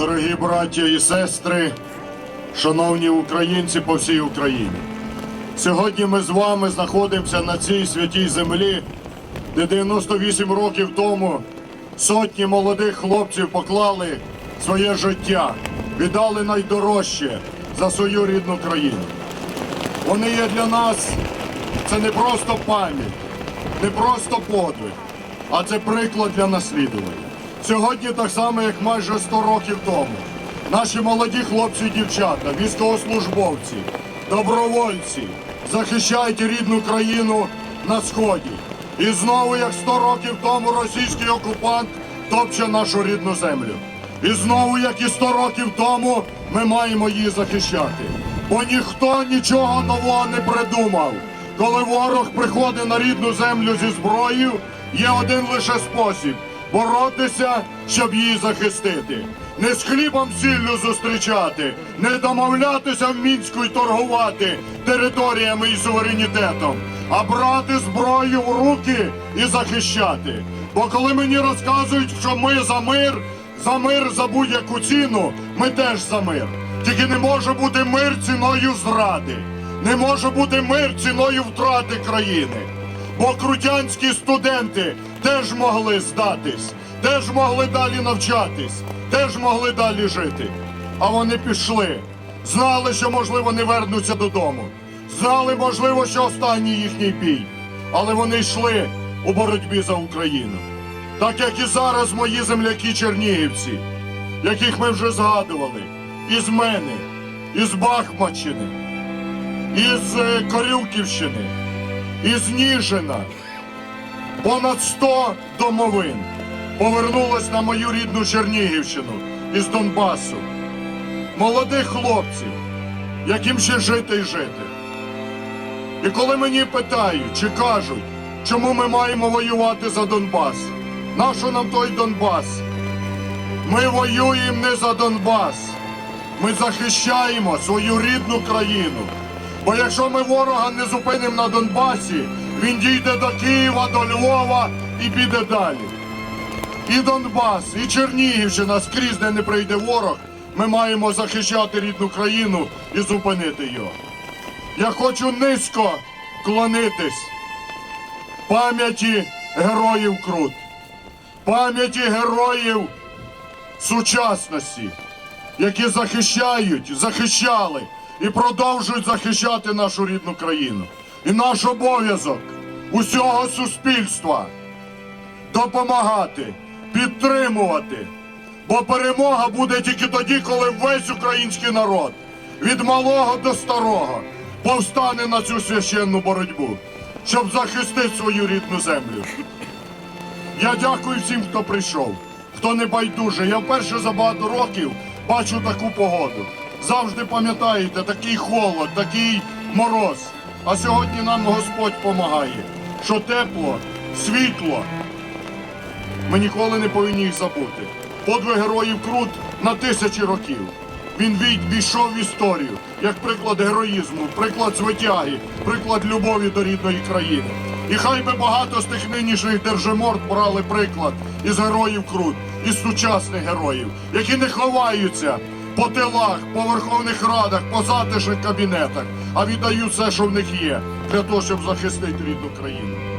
Дорогі браття і сестри, шановні українці по всій Україні. Сьогодні ми з вами знаходимося на цій святій землі, де 98 років тому сотні молодих хлопців поклали своє життя, віддали найдорожче за свою рідну країну. Вони є для нас це не просто пам'ять, не просто подвиг, а це приклад для наслідування. Сьогодні, так само, як майже 100 років тому, наші молоді хлопці і дівчата, військовослужбовці, добровольці захищають рідну країну на сході. І знову, як 100 років тому, російський окупант топче нашу рідну землю. І знову, як і 100 років тому, ми маємо її захищати. Бо ніхто нічого нового не придумав. Коли ворог приходить на рідну землю зі зброєю, є один лише спосіб боротися, щоб її захистити. Не з хлібом сіллю зустрічати, не домовлятися в мінську й торгувати територіями і суверенітетом, а брати зброю в руки і захищати. Бо коли мені розказують, що ми за мир, за мир за будь-яку ціну, ми теж за мир. Тільки не може бути мир ціною зради, не може бути мир ціною втрати країни. Бо крутянські студенти теж могли здатись, теж могли далі навчатись, теж могли далі жити. А вони пішли, знали, що можливо не вернуться додому, знали, можливо, що останній їхній бій. Але вони йшли у боротьбі за Україну. Так як і зараз мої земляки чернігівці, яких ми вже згадували, із мене, із Бахмаччини, із е, Корюківщини, із Ніжина. Понад 100 домовин повернулось на мою рідну Чернігівщину із Донбасу. Молодих хлопців, яким ще жити і жити. І коли мені питають чи кажуть, чому ми маємо воювати за Донбас, нащо нам той Донбас? Ми воюємо не за Донбас. Ми захищаємо свою рідну країну. Бо якщо ми ворога не зупинимо на Донбасі, він дійде до Києва, до Львова і піде далі. І Донбас, і Чернігівщина скрізь, де не прийде ворог, ми маємо захищати рідну країну і зупинити його. Я хочу низько клонитись пам'яті героїв Крут, пам'яті героїв сучасності, які захищають, захищали і продовжують захищати нашу рідну країну. І наш обов'язок усього суспільства допомагати, підтримувати. Бо перемога буде тільки тоді, коли весь український народ від малого до старого повстане на цю священну боротьбу, щоб захистити свою рідну землю. Я дякую всім, хто прийшов, хто не байдуже. Я вперше за багато років бачу таку погоду. Завжди пам'ятаєте, такий холод, такий мороз. А сьогодні нам Господь допомагає, що тепло, світло. Ми ніколи не повинні їх забути. Подвиг героїв Крут на тисячі років. Він війшов в історію як приклад героїзму, приклад звитяги, приклад любові до рідної країни. І хай би багато з тих нинішніх держиморд брали приклад із героїв Крут, із сучасних героїв, які не ховаються по тилах, по верховних радах, по затишних кабінетах, а віддаю все, що в них є, для того, щоб захистити рідну країну.